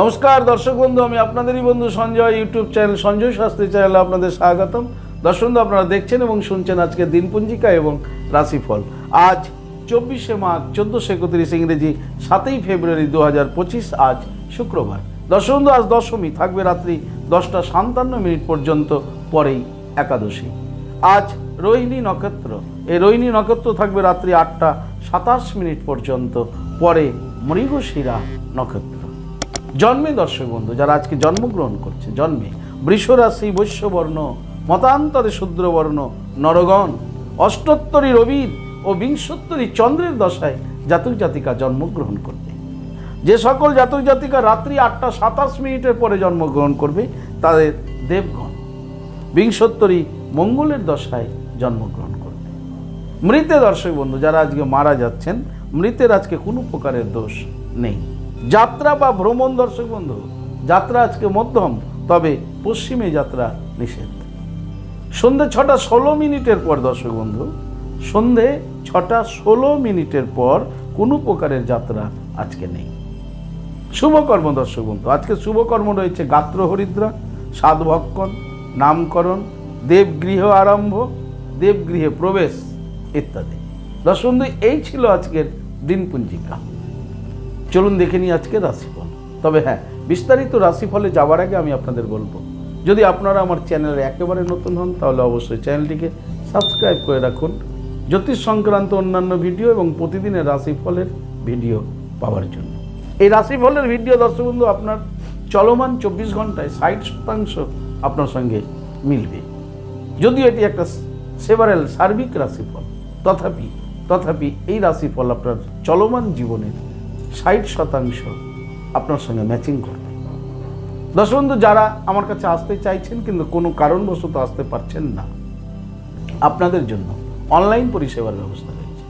নমস্কার, দর্শক বন্ধু, আমি আপনাদেরই বন্ধু সঞ্জয়, ইউটিউব চ্যানেল সঞ্জয় শাস্ত্রী চ্যানেলে আপনাদের স্বাগতম। দর্শক বন্ধু, আপনারা দেখছেন এবং শুনছেন আজকে দিনপঞ্জিকা এবং রাশিফল। আজ চব্বিশে মার্চ চোদ্দোশো একত্রিশ ইংরেজি, সাতই ফেব্রুয়ারি দু হাজার পঁচিশ, আজ শুক্রবার। দর্শক বন্ধু, আজ দশমী, থাকবে রাত্রি দশটা সাতান্ন মিনিট পর্যন্ত, পরেই একাদশী। আজ রোহিণী নক্ষত্র, এই রোহিণী নক্ষত্র থাকবে রাত্রি আটটা সাতাশ মিনিট পর্যন্ত, পরে মৃগশিরা নক্ষত্র। জন্মে দর্শক বন্ধু, যারা আজকে জন্মগ্রহণ করছে, জন্মে বৃষরাশি, বৈশ্যবর্ণ, মতান্তরে শূদ্রবর্ণ, নরগণ, অষ্টোত্তরী রবির ও বিংশোত্তরী চন্দ্রের দশায় জাতক জাতিকা জন্মগ্রহণ করবে। যে সকল জাতক জাতিকা রাত্রি আটটা সাতাশ মিনিটের পরে জন্মগ্রহণ করবে, তাদের দেবগণ বিংশোত্তরী মঙ্গলের দশায় জন্মগ্রহণ করবে। মৃতে দর্শক বন্ধু, যারা আজকে মারা যাচ্ছেন, মৃতের আজকে কোনো প্রকারের দোষ নেই। যাত্রা বা ভ্রমণ দর্শক বন্ধু, যাত্রা আজকে মধ্যম, তবে পশ্চিমে যাত্রা নিষেধ। সন্ধে ছটা ষোলো মিনিটের পর দর্শক বন্ধু সন্ধে ছটা ষোলো মিনিটের পর কোনো প্রকারের যাত্রা আজকে নেই। শুভকর্ম দর্শক বন্ধু, আজকে শুভকর্ম রয়েছে গাত্র হরিদ্রা সাধভক্ষণ নামকরণ দেবগৃহ আরম্ভ দেবগৃহে প্রবেশ ইত্যাদি। দর্শক বন্ধু, এই ছিল আজকের দিনপঞ্জিকা। চলুন দেখে নিই আজকে রাশিফল। তবে হ্যাঁ বিস্তারিত রাশিফলে যাওয়ার আগে আমি আপনাদের বলব, যদি আপনারা আমার চ্যানেলে একেবারে নতুন হন, তাহলে অবশ্যই চ্যানেলটিকে সাবস্ক্রাইব করে রাখুন। জ্যোতিষ সংক্রান্ত অন্যান্য ভিডিও এবং প্রতিদিনের রাশিফলের ভিডিও পাওয়ার জন্য। এই রাশিফলের ভিডিও দর্শক বন্ধু আপনার চলমান চব্বিশ ঘন্টায় ষাট শতাংশ আপনার সঙ্গে মিলবে। যদিও এটি একটা সেভারেল সার্বিক রাশিফল, তথাপি তথাপি এই রাশিফল আপনার চলমান জীবনের ষাট শতাংশ আপনার সঙ্গে ম্যাচিং করবে। দর্শক বন্ধু যারা আমার কাছে আসতে চাইছেন কিন্তু কোনো কারণবশত আসতে পারছেন না, আপনাদের জন্য অনলাইন পরিষেবার ব্যবস্থা রয়েছে।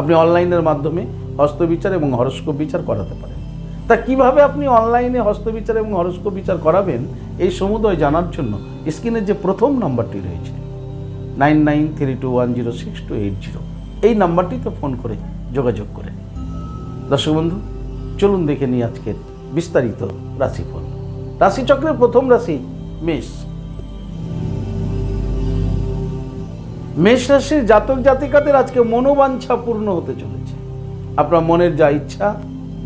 আপনি অনলাইনের মাধ্যমে হস্তবিচার এবং হরস্কোপ বিচার করাতে পারেন। তা কীভাবে আপনি অনলাইনে হস্তবিচার এবং হরস্কোপ বিচার করাবেন, এই সমুদয় জানার জন্য স্ক্রিনের যে প্রথম নাম্বারটি রয়েছে nine nine three two one zero six two eight zero এই নাম্বারটিতে ফোন করে যোগাযোগ করে নিন। দর্শক বন্ধু, চলুন দেখে নিই আজকের বিস্তারিত রাশিফল। রাশিচক্রের প্রথম রাশি মেষ। মেষ রাশির জাতক জাতিকাদের আজকে মনোবাঞ্ছা পূর্ণ হতে চলেছে। আপনার মনের যা ইচ্ছা,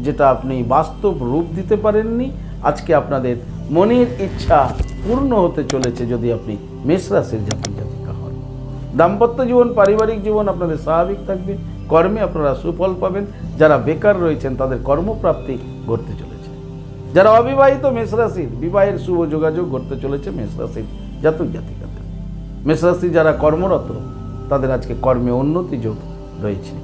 যেটা আপনি বাস্তব রূপ দিতে পারেননি, আজকে আপনাদের মনের ইচ্ছা পূর্ণ হতে চলেছে যদি আপনি মেষ রাশির জাতক জাতিকা হন। দাম্পত্য জীবন, পারিবারিক জীবন আপনাদের স্বাভাবিক থাকবে। কর্মে আপনারা সুফল পাবেন। যারা বেকার রয়েছেন, তাদের কর্মপ্রাপ্তি ঘটতে চলেছে। যারা অবিবাহিত মেষ রাশির বিবাহের শুভ যোগাযোগ ঘটতে চলেছে মেষ রাশির জাতক জাতিকাদের। মেষরাশি যারা কর্মরত, তাদের আজকে কর্মে উন্নতি যোগ রয়েছে।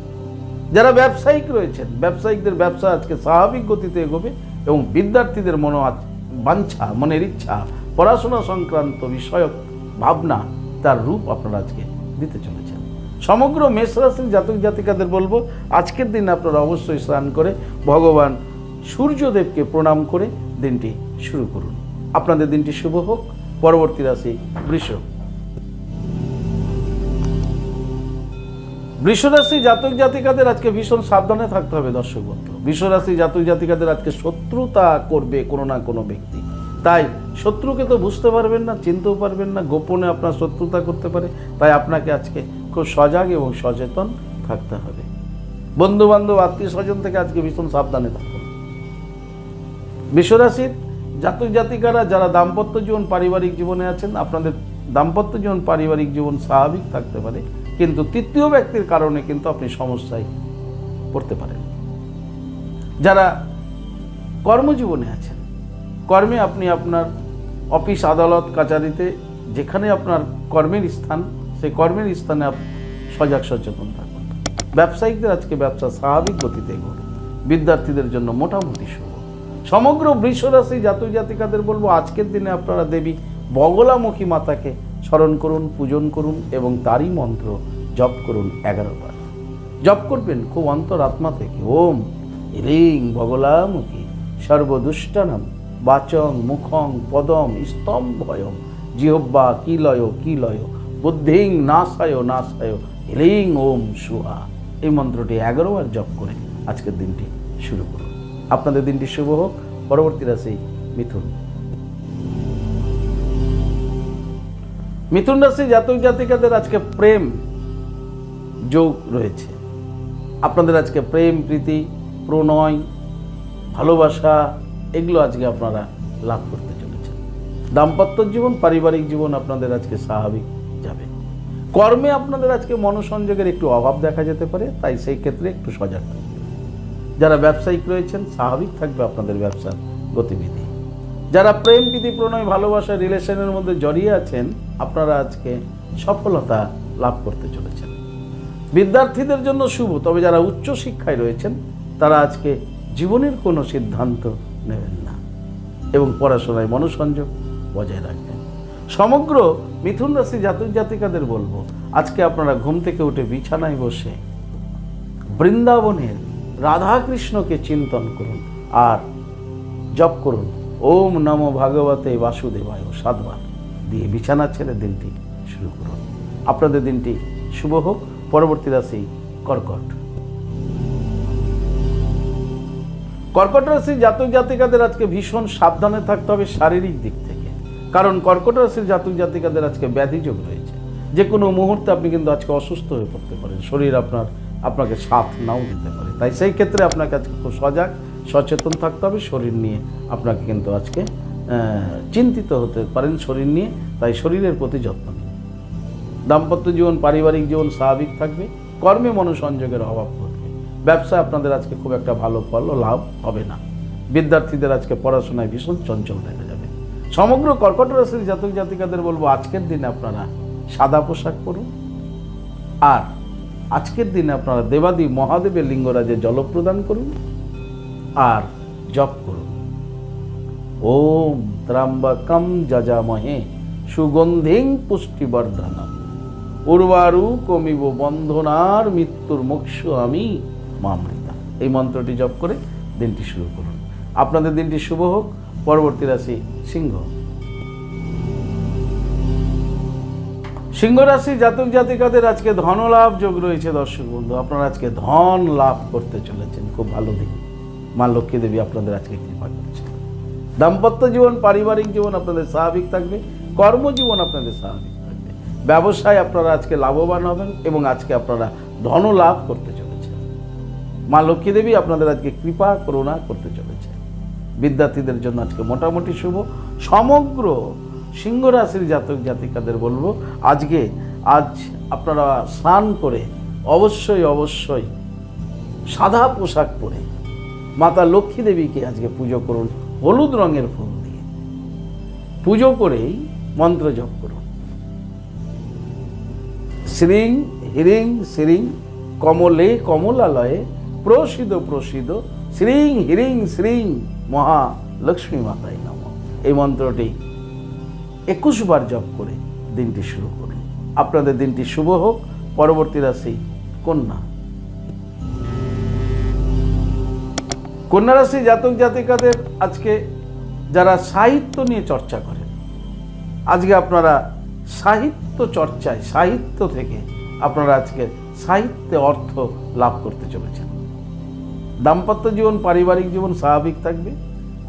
যারা ব্যবসায়িক রয়েছেন, ব্যবসায়িকদের ব্যবসা আজকে স্বাভাবিক গতিতে এগোবে এবং বিদ্যার্থীদের মনো বাঞ্ছা, মনের ইচ্ছা, পড়াশোনা সংক্রান্ত বিষয়ক ভাবনা তার রূপ আপনারা আজকে দিতে চলেছেন। সমগ্র মেষরাশির জাতক জাতিকাদের বলব, আজকের দিন আপনারা অবশ্যই স্নান করে ভগবান সূর্যদেবকে প্রণাম করে দিনটি শুরু করুন। আপনাদের দিনটি শুভ হোক, পরবর্তী রাশি বৃষ। বৃষরাশি জাতক জাতিকাদের আজকে ভীষণ সাবধানে থাকতে হবে দর্শক বন্ধু। বৃষরাশি জাতক জাতিকাদের আজকে শত্রুতা করবে কোনো না কোনো ব্যক্তি। তাই শত্রুকে তো বুঝতে পারবেন না, চিনতেও পারবেন না, গোপনে আপনার শত্রুতা করতে পারে। তাই আপনাকে আজকে সজাগ এবং সচেতন থাকতে হবে। বন্ধু বান্ধব আত্মীয় স্বজন থেকে আজকে ভীষণ সাবধানে থাকুন। বিশ্বরাশির জাতক জাতিকারা যারা দাম্পত্য জীবন পারিবারিক জীবনে আছেন, আপনাদের দাম্পত্য জীবন পারিবারিক জীবন স্বাভাবিক থাকতে পারে, কিন্তু তৃতীয় ব্যক্তির কারণে কিন্তু আপনি সমস্যায় পড়তে পারেন। যারা কর্মজীবনে আছেন, কর্মে আপনি আপনার অফিস, আদালত, কাচারিতে যেখানে আপনার কর্মের স্থান, সেই কর্মের স্থানে সজাগ সচেতন থাকুন। ব্যবসায়িকদের আজকে ব্যবসা স্বাভাবিক গতিতে এগোবে। বিদ্যার্থীদের জন্য মোটামুটি শুভ। সমগ্র বৃষরাশি জাতক জাতিকাদের বলব, আজকের দিনে আপনারা দেবী বগলামুখী মাতাকে স্মরণ করুন, পূজন করুন এবং তারই মন্ত্র জপ করুন এগারো বার জপ করবেন খুব অন্তর আত্মা থেকে। ওম রিং বগলামুখী সর্বদুষ্টানম বাচং মুখং পদম স্তম্ভয়ম জিহব্বা কিলয় কিলয় বুদ্ধিং নাশায় নাশায় হ্রিং ওম সুহা এই মন্ত্রটি এগারো বার জপ করে আজকের দিনটি শুরু করুন। আপনাদের দিনটি শুভ হোক। পরবর্তী রাশি মিথুন। মিথুন রাশি জাতক জাতিকাদের আজকে প্রেম যোগ রয়েছে। আপনাদের আজকে প্রেম, প্রীতি, প্রণয়, ভালোবাসা, এগুলো আজকে আপনারা লাভ করতে চলেছেন। দাম্পত্য জীবন, পারিবারিক জীবন আপনাদের আজকে স্বাভাবিক। কর্মে আপনাদের আজকে মনোসংযোগের একটু অভাব দেখা যেতে পারে, তাই সেই ক্ষেত্রে একটু সজাগ থাকবে যারা ব্যবসায়িক রয়েছেন, স্বাভাবিক থাকবে আপনাদের ব্যবসার গতিবিধি। যারা প্রেম, প্রীতি, প্রণয়, ভালোবাসা, রিলেশনের মধ্যে জড়িয়ে আছেন, আপনারা আজকে সফলতা লাভ করতে চলেছেন। বিদ্যার্থীদের জন্য শুভ, তবে যারা উচ্চ শিক্ষায় রয়েছেন, তারা আজকে জীবনের কোনো সিদ্ধান্ত নেবেন না। এবং পড়াশোনায় মনোসংযোগ বজায় রাখবেন। সমগ্র মিথুন রাশি জাতক জাতিকাদের বলব, আজকে আপনারা ঘুম থেকে উঠে বিছানায় বসে বৃন্দাবনের রাধাকৃষ্ণকে চিন্তন করুন আর জপ করুন। ওম নম ভাগবতে বাসুদেবায় সাতবার দিয়ে বিছানা ছেড়ে দিনটি শুরু করুন। আপনাদের দিনটি শুভ হোক। পরবর্তী রাশি কর্কট। কর্কট রাশির জাতক জাতিকাদের আজকে ভীষণ সাবধানে থাকতে হবে শারীরিক দিক থেকে। কারণ কর্কট রাশির জাতক জাতিকাদের আজকে ব্যাধি যোগ রয়েছে যে কোনো মুহূর্তে আপনি কিন্তু আজকে অসুস্থ হয়ে পড়তে পারেন। শরীর আপনার, আপনাকে সাথ নাও দিতে পারে। তাই সেই ক্ষেত্রে আপনাকে আজকে খুব সজাগ, সচেতন থাকতে হবে। শরীর নিয়ে আপনাকে কিন্তু আজকে চিন্তিত হতে পারেন শরীর নিয়ে। তাই শরীরের প্রতি যত্ন নিন। দাম্পত্য জীবন, পারিবারিক জীবন স্বাভাবিক থাকবে। কর্মে মনোসংযোগের অভাব ঘটবে। ব্যবসায় আপনাদের আজকে খুব একটা ভালো ফল ও লাভ হবে না। বিদ্যার্থীদের আজকে পড়াশোনায় ভীষণ চঞ্চল দেখা সমগ্র কর্কট রাশির জাতক জাতিকাদের বলব, আজকের দিনে আপনারা সাদা পোশাক পরুন। আর আজকের দিনে আপনারা দেবাদি মহাদেবের লিঙ্গরাজে জল প্রদান করুন আর জপ করুন। ওম ত্রাম্বকম যজামহে সুগন্ধিং পুষ্টিবর্ধনম। উর্বারু কমিব বন্ধনার মৃত্যুর মোক্ষ আমি মামৃতা এই মন্ত্রটি জপ করে দিনটি শুরু করুন। আপনাদের দিনটি শুভ হোক। পরবর্তী রাশি সিংহ। সিংহ রাশি জাতক জাতিকাদের আজকে ধনলাভ যোগ রয়েছে দর্শক বন্ধু। আপনারা আজকে ধন লাভ করতে চলেছেন। খুব ভালো দিন মা লক্ষ্মী দেবী আপনাদের আজকে কৃপা করছেন। দাম্পত্য জীবন, পারিবারিক জীবন আপনাদের স্বাভাবিক থাকবে। কর্মজীবন আপনাদের স্বাভাবিক থাকবে। ব্যবসায় আপনারা আজকে লাভবান হবেন এবং আজকে আপনারা ধন লাভ করতে চলেছেন। মা লক্ষ্মী দেবী আপনাদের আজকে কৃপা, করুণা করতে চলেছে বিদ্যার্থীদের জন্য আজকে মোটামুটি শুভ। সমগ্র সিংহ রাশির জাতক জাতিকাদের বলব, আজকে আজ আপনারা স্নান করে অবশ্যই অবশ্যই সাদা পোশাক পরে মাতা লক্ষ্মী দেবীকে আজকে পুজো করুন, হলুদ রঙের ফুল দিয়ে। পুজো করেই মন্ত্র জপ করুন। শ্রীং, হিরিং, শ্রীং, কমলে কমলালয়ে প্রসিদ প্রসিদ শ্রীং, হিরিং, শ্রীং। মহা লক্ষ্মী মাতাই নম। এই মন্ত্রটি একুশ বার জপ করে দিনটি শুরু করুন। আপনাদের দিনটি শুভ হোক। পরবর্তী রাশি কন্যা। কন্যা রাশি জাতক জাতিকাদের আজকে যারা সাহিত্য নিয়ে চর্চা করেন, আজকে আপনারা সাহিত্য চর্চায়, সাহিত্য থেকে আপনারা আজকে সাহিত্যে অর্থ লাভ করতে চলেছেন। দাম্পত্য জীবন, পারিবারিক জীবন স্বাভাবিক থাকবে।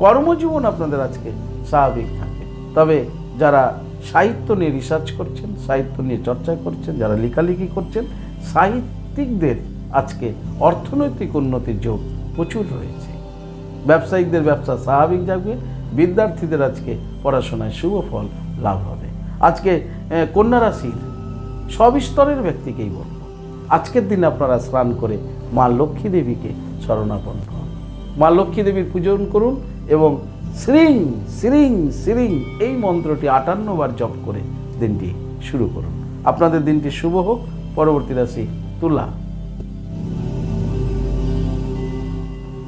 কর্মজীবন আপনাদের আজকে স্বাভাবিক থাকবে তবে যারা সাহিত্য নিয়ে রিসার্চ করছেন, সাহিত্য নিয়ে চর্চা করছেন, যারা লেখালেখি করছেন, সাহিত্যিকদের আজকে অর্থনৈতিক উন্নতির যোগ প্রচুর রয়েছে। ব্যবসায়িকদের ব্যবসা স্বাভাবিক যাবে বিদ্যার্থীদের আজকে পড়াশোনায় শুভ ফল লাভ হবে। আজকে কন্যা রাশির সব স্তরের ব্যক্তিকেই বলব। আজকের দিনে আপনারা স্নান করে মা লক্ষ্মী দেবীকে শরণাপন্ন হন মা লক্ষ্মী দেবীর পূজন করুন এবং শ্রিং শ্রিং শ্রিং এই মন্ত্রটি আটান্ন বার জপ করে দিনটি শুরু করুন। আপনাদের দিনটি শুভ হোক। পরবর্তী রাশি তুলা।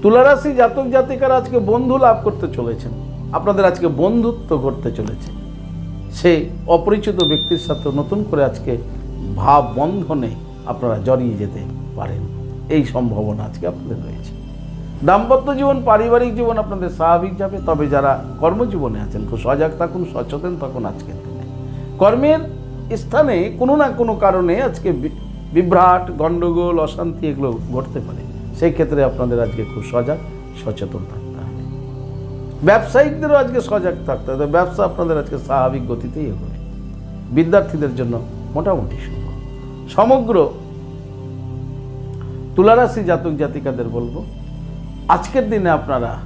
তুলা রাশি জাতক জাতিকারা আজকে বন্ধু লাভ করতে চলেছেন। আপনাদের আজকে বন্ধুত্ব ঘটতে চলেছে। সেই অপরিচিত ব্যক্তির সাথে নতুন করে আজকে ভাব বন্ধনে আপনারা জড়িয়ে যেতে পারেন। এই সম্ভাবনা আজকে আপনাদের রয়েছে। দাম্পত্য জীবন, পারিবারিক জীবন আপনাদের স্বাভাবিক যাবে, তবে যারা কর্মজীবনে আছেন, খুব সজাগ থাকুন, সচেতন থাকুন আজকের দিনে। কর্মের স্থানে কোনো না কোনো কারণে আজকে বিভ্রাট, গণ্ডগোল, অশান্তি এগুলো ঘটতে পারে। সেই ক্ষেত্রে আপনাদের আজকে খুব সজাগ, সচেতন থাকতে হবে। ব্যবসায়িকদেরও আজকে সজাগ থাকতে হবে। ব্যবসা আপনাদের আজকে স্বাভাবিক গতিতেই এগোবে। বিদ্যার্থীদের জন্য মোটামুটি শুভ সমগ্র তুলারাশি জাতক জাতিকাদের বলব, আজকের দিনে আপনারা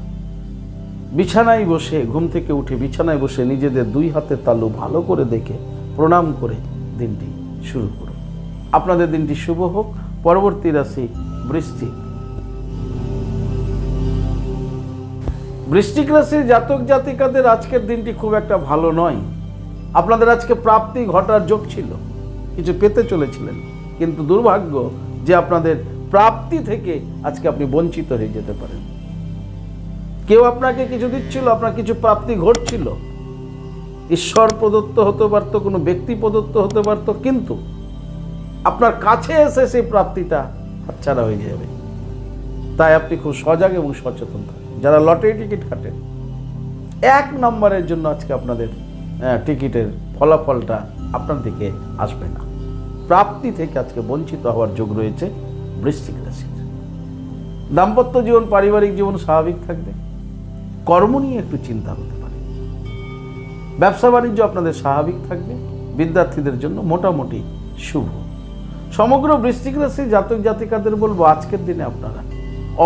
বিছানায় বসে, ঘুম থেকে উঠে বিছানায় বসে নিজেদের দুই হাতের তালু ভালো করে দেখে, প্রণাম করে দিনটি শুরু করুন। আপনাদের দিনটি শুভ হোক। পরবর্তী রাশি বৃশ্চিক। বৃশ্চিক রাশির জাতক জাতিকাদের আজকের দিনটি খুব একটা ভালো নয়। আপনাদের আজকে প্রাপ্তি ঘটার যোগ ছিল। কিছু পেতে চলেছিলেন। কিন্তু দুর্ভাগ্য যে আপনাদের প্রাপ্তি থেকে আজকে আপনি বঞ্চিত হয়ে যেতে পারেন। কেউ আপনাকে কিছু দিচ্ছিল, আপনার কিছু প্রাপ্তি ঘটছিল। ঈশ্বর প্রদত্ত হতে পারতো, কোনো ব্যক্তি প্রদত্ত হতে পারতো, কিন্তু আপনার কাছে এসে সেই প্রাপ্তিটা হাতছাড়া হয়ে যাবে। তাই আপনি খুব সজাগ এবং সচেতন থাকুন। যারা লটারি টিকিট কাটেন এক নম্বরের জন্য আজকে আপনাদের টিকিটের ফলাফলটা আপনার দিকে আসবে না। প্রাপ্তি থেকে আজকে বঞ্চিত হওয়ার যোগ রয়েছে। বৃশ্চিক রাশির দাম্পত্য জীবন, পারিবারিক জীবন স্বাভাবিক থাকবে। কর্ম নিয়ে একটু চিন্তা হতে পারে। ব্যবসা বাণিজ্য আপনাদের স্বাভাবিক থাকবে। বিদ্যার্থীদের জন্য মোটামুটি শুভ। সমগ্র বৃশ্চিক রাশি জাতক জাতিকাদের বলব, আজকের দিনে আপনারা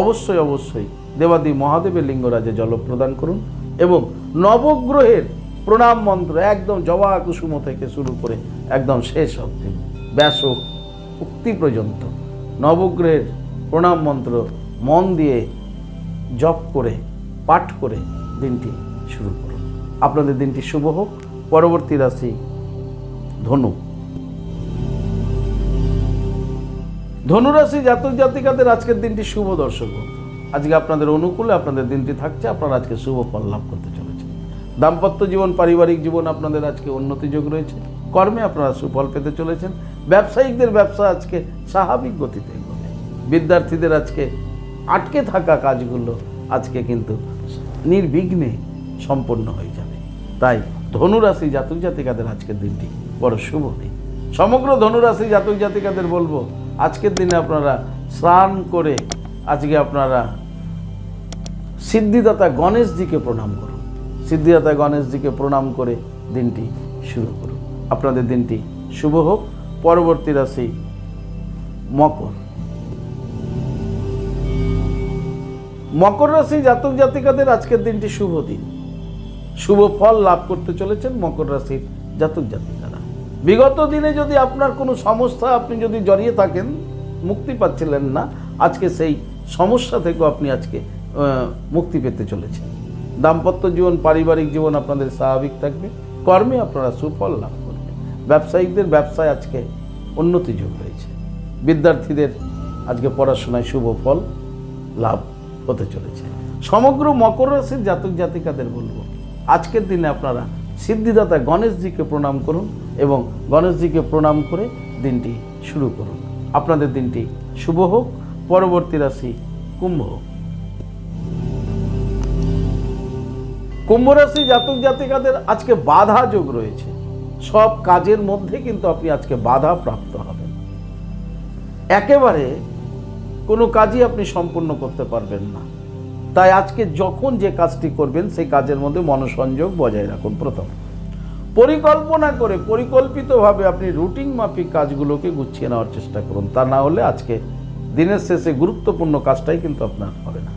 অবশ্যই অবশ্যই দেবাদি মহাদেবের লিঙ্গরাজে জল প্রদান করুন এবং নবগ্রহের প্রণাম মন্ত্র একদম জবা কুসুম থেকে শুরু করে একদম শেষ অব্দি ব্যাস উক্তি পর্যন্ত নবগ্রহের প্রণাম মন্ত্র মন দিয়ে জপ করে, পাঠ করে দিনটি শুরু করুন। আপনাদের দিনটি শুভ হোক। পরবর্তী রাশি ধনু। ধনুরাশি জাতক জাতিকাদের আজকের দিনটি শুভ দর্শক। আজকে আপনাদের অনুকূলে আপনাদের দিনটি থাকছে। আপনারা আজকে শুভ ফল লাভ করতে চলেছেন। দাম্পত্য জীবন, পারিবারিক জীবন আপনাদের আজকে উন্নতি যোগ রয়েছে। কর্মে আপনারা সুফল পেতে চলেছেন। ব্যবসায়িকদের ব্যবসা আজকে স্বাভাবিক গতিতে বিদ্যার্থীদের আজকে আটকে থাকা কাজগুলো আজকে কিন্তু নির্বিঘ্নে সম্পন্ন হয়ে যাবে। তাই ধনুরাশি জাতক জাতিকাদের আজকের দিনটি বড় শুভ দিন। সমগ্র ধনুরাশি জাতক জাতিকাদের বলব, আজকের দিনে আপনারা স্নান করে আজকে আপনারা সিদ্ধিদাতা গণেশজিকে প্রণাম করুন। সিদ্ধিদাতা গণেশজিকে প্রণাম করে দিনটি শুরু করুন। আপনাদের দিনটি শুভ হোক পরবর্তী রাশি মকর। মকর রাশি জাতক জাতিকাদের আজকের দিনটি শুভ দিন। শুভ ফল লাভ করতে চলেছেন মকর রাশির জাতক জাতিকারা। বিগত দিনে যদি আপনার কোনো সমস্যা, আপনি যদি জড়িয়ে থাকেন, মুক্তি পাচ্ছিলেন না, আজকে সেই সমস্যা থেকেও আপনি আজকে মুক্তি পেতে চলেছেন। দাম্পত্য জীবন, পারিবারিক জীবন আপনাদের স্বাভাবিক থাকবে। কর্মে আপনারা সুফল লাভ ব্যবসায়িকদের ব্যবসায় আজকে উন্নতি যোগ রয়েছে বিদ্যার্থীদের আজকে পড়াশোনায় শুভ ফল লাভ হতে চলেছে। সমগ্র মকর রাশির জাতক জাতিকাদের বলব, আজকের দিনে আপনারা সিদ্ধিদাতা গণেশজিকে প্রণাম করুন এবং গণেশজিকে প্রণাম করে দিনটি শুরু করুন। আপনাদের দিনটি শুভ হোক, পরবর্তী রাশি কুম্ভ কুম্ভ রাশি জাতক জাতিকাদের আজকে বাধা যোগ রয়েছে। সব কাজের মধ্যে কিন্তু আপনি আজকে বাধা প্রাপ্ত হবেন। একেবারে কোনো কাজই আপনি সম্পূর্ণ করতে পারবেন না। তাই আজকে যখন যে কাজটি করবেন, সেই কাজের মধ্যে মনোসংযোগ বজায় রাখুন প্রথম। পরিকল্পনা করে পরিকল্পিতভাবে আপনি রুটিন মাফিক কাজগুলোকে গুছিয়ে নেওয়ার চেষ্টা করুন। তা না হলে আজকে দিনের শেষে গুরুত্বপূর্ণ কাজটাই কিন্তু আপনার হবে না।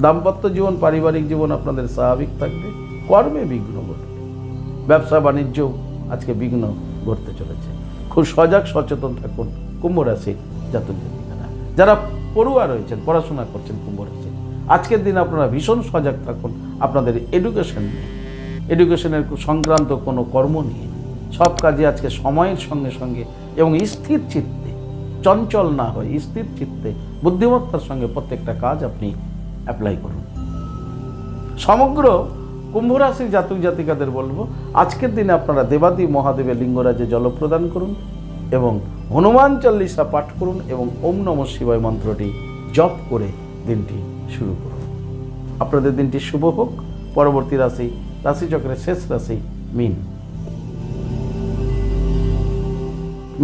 দাম্পত্য জীবন, পারিবারিক জীবন আপনাদের স্বাভাবিক থাকবে, কর্মে বিঘ্ন ঘটবে। ব্যবসা বাণিজ্য আজকে বিঘ্ন ঘটতে চলেছে। খুব সজাগ, সচেতন থাকুন। কুম্ভ রাশি জাতক জাতিকারা যারা পড়ুয়া রয়েছেন, পড়াশোনা করছেন কুম্ভ রাশি, আজকের দিন আপনারা ভীষণ সজাগ থাকুন। আপনাদের এডুকেশন নিয়ে। এডুকেশনের সংক্রান্ত কোনো কর্ম নিয়ে। সব কাজে আজকে সময়ের সঙ্গে সঙ্গে এবং স্থির চিত্তে, চঞ্চল না হয় স্থির চিত্তে, বুদ্ধিমত্তার সঙ্গে প্রত্যেকটা কাজ আপনি অ্যাপ্লাই করুন। সমগ্র কুম্ভ রাশির জাতক জাতিকাদের বলব, আজকের দিনে আপনারা দেবাদি মহাদেবের লিঙ্গরাজে জল প্রদান করুন এবং হনুমান চল্লিশা পাঠ করুন এবং ওম নম শিবায় মন্ত্রটি জপ করে দিনটি শুরু করুন। আপনাদের দিনটি শুভ হোক। পরবর্তী রাশি, রাশিচক্রের শেষ রাশি, মিন।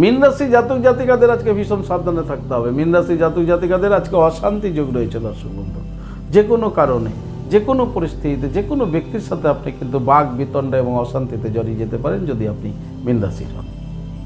মিন রাশি জাতক জাতিকাদের আজকে ভীষণ সাবধানে থাকতে হবে। মিন রাশি জাতক জাতিকাদের আজকে অশান্তি যোগ রয়েছে দর্শক বন্ধু। যে কোনো কারণে যে কোনো পরিস্থিতিতে যে কোনো ব্যক্তির সাথে আপনি কিন্তু বাঘ বিতণ্ডা এবং অশান্তিতে জড়িয়ে যেতে পারেন যদি আপনি বিন্দাসীর হন।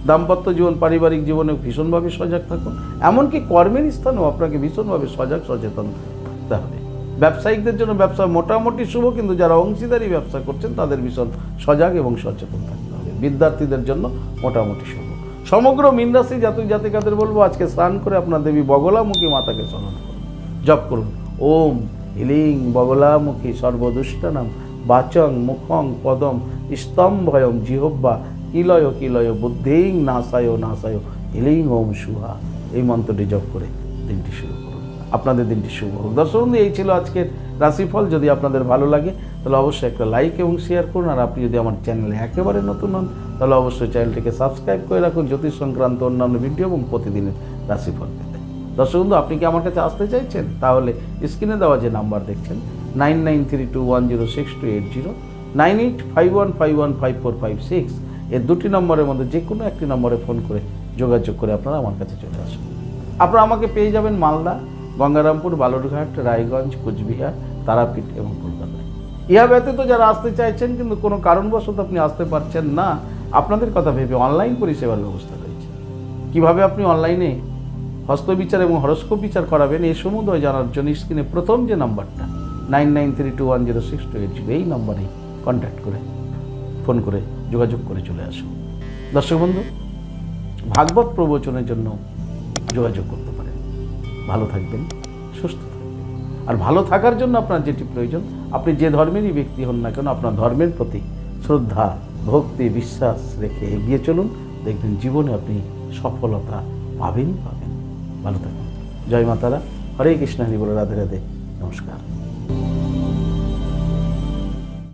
দাম্পত্য জীবন, পারিবারিক জীবনে ভীষণভাবে সজাগ থাকুন। এমনকি কর্মের স্থানেও আপনাকে ভীষণভাবে সজাগ, সচেতন থাকতে হবে। ব্যবসায়িকদের জন্য ব্যবসা মোটামুটি শুভ, কিন্তু যারা অংশীদারি ব্যবসা করছেন, তাদের ভীষণ সজাগ এবং সচেতন থাকতে হবে। বিদ্যার্থীদের জন্য মোটামুটি শুভ। সমগ্র মিনরাশি জাতক জাতিকাদের বলব, আজকে স্নান করে আপনার দেবী বগলামুখী মাতাকে স্মরণ করুন। জপ করুন। ওম হিলিং বগলামুখী সর্বদুষ্টনাম বাচং মুখং পদম স্তম্ভয়ম জিহব্বা কিলয় কিলয় বুদ্ধিং নাসায় নাসায় হিলিং ওম সুহা এই মন্ত্রটি জপ করে দিনটি শুরু করুন। আপনাদের দিনটি শুভ হোক। দর্শক বন্ধু, এই ছিল আজকের রাশিফল। যদি আপনাদের ভালো লাগে তাহলে অবশ্যই একটা লাইক এবং শেয়ার করুন। আর আপনি যদি আমার চ্যানেলে একেবারে নতুন হন তাহলে অবশ্যই চ্যানেলটিকে সাবস্ক্রাইব করে রাখুন। জ্যোতিষ সংক্রান্ত অন্যান্য ভিডিও এবং প্রতিদিনের রাশিফল দর্শক বন্ধু আপনি কি আমার কাছে আসতে চাইছেন? তাহলে স্ক্রিনে দেওয়া যে নাম্বার দেখছেন, nine nine three two one zero six two eight zero, nine eight five one five one five four five six এর দুটি নম্বরের মধ্যে যে কোনো একটি নম্বরে ফোন করে যোগাযোগ করে আপনারা আমার কাছে চলে আসুন। আপনারা আমাকে পেয়ে যাবেন মালদা, গঙ্গারামপুর, বালুরঘাট, রায়গঞ্জ, কোচবিহার, তারাপীঠ এবং কলকাতায় ইহা ব্যতীত যারা আসতে চাইছেন কিন্তু কোনো কারণবশত আপনি আসতে পারছেন না, আপনাদের কথা ভেবে অনলাইন পরিষেবার ব্যবস্থা রয়েছে। কীভাবে আপনি অনলাইনে হস্তবিচার এবং হরস্কোপ বিচার করাবেন এই সমুদয় জানার জন্য স্ক্রিনে প্রথম যে নাম্বারটা, nine nine three two one zero six two eight zero, এই নম্বরে কন্ট্যাক্ট করে ফোন করে যোগাযোগ করে চলে আসুন। দর্শক বন্ধু, ভাগবত প্রবচনের জন্য যোগাযোগ করতে পারেন। ভালো থাকবেন, সুস্থ থাকবেন। আর ভালো থাকার জন্য আপনার যেটি প্রয়োজন, আপনি যে ধর্মেরই ব্যক্তি হন না কেন, আপনার ধর্মের প্রতি শ্রদ্ধা, ভক্তি, বিশ্বাস রেখে এগিয়ে চলুন। দেখবেন জীবনে আপনি সফলতা পাবেনই পাবেন। ভালো থাকুন। জয় মাতারা। হরে কৃষ্ণ হরি বলে রাধে রাধে। নমস্কার।